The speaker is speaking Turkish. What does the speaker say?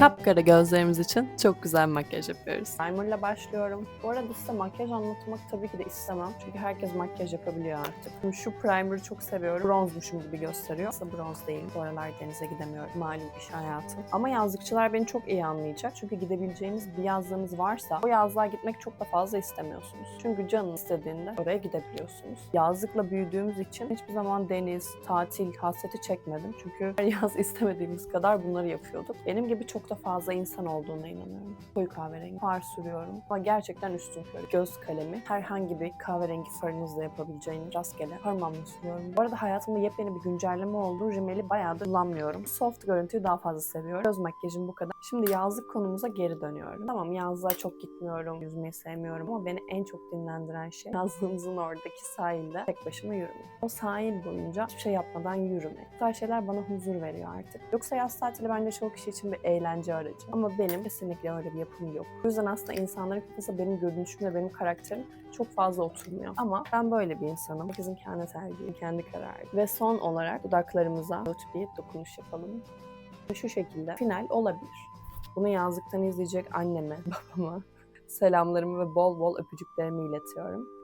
Kapkara gözlerimiz için çok güzel makyaj yapıyoruz. Primer'la başlıyorum. Bu arada size makyaj anlatmak tabii ki de istemem. Çünkü herkes makyaj yapabiliyor artık. Şu primer'ı çok seviyorum. Bronzmuşum gibi gösteriyor. Aslında bronz değil. Bu aralar denize gidemiyorum. Malum iş hayatı. Ama yazlıkçılar beni çok iyi anlayacak. Çünkü gidebileceğiniz bir yazlığınız varsa o yazlığa gitmek çok da fazla istemiyorsunuz. Çünkü canınız istediğinde oraya gidebiliyorsunuz. Yazlıkla büyüdüğümüz için hiçbir zaman deniz, tatil, hasreti çekmedim. Çünkü her yaz istemediğimiz kadar bunları yapıyorduk. Benim gibi çok da fazla insan olduğuna inanıyorum. Koyu kahverengi far sürüyorum. Ama gerçekten üstün körü. Göz kalemi herhangi bir kahverengi farınızla yapabileceğiniz rastgele parmağımla sürüyorum. Bu arada hayatımda yepyeni bir güncelleme oldu. Rimeli bayağıdır kullanmıyorum. Soft görüntüyü daha fazla seviyorum. Göz makyajım bu kadar. Şimdi yazlık konumuza geri dönüyorum. Tamam yazlığa çok gitmiyorum. Yüzmeyi sevmiyorum ama beni en çok dinlendiren şey yazlığımızın oradaki sahilde tek başıma yürümek. O sahil boyunca hiçbir şey yapmadan yürümek. Bu tarz şeyler bana huzur veriyor artık. Yoksa yaz tatili bence çoğu kişi için bir eğlence aracı. Ama benim kesinlikle öyle bir yapım yok. O yüzden aslında insanların kafasında benim görünüşüm ve benim karakterim çok fazla oturmuyor. Ama ben böyle bir insanım. Herkesin kendi tercihi, kendi kararı. Ve son olarak dudaklarımıza bir dokunuş yapalım. Şu şekilde final olabilir. Bunu yazlıktan izleyecek anneme, babama selamlarımı ve bol bol öpücüklerimi iletiyorum.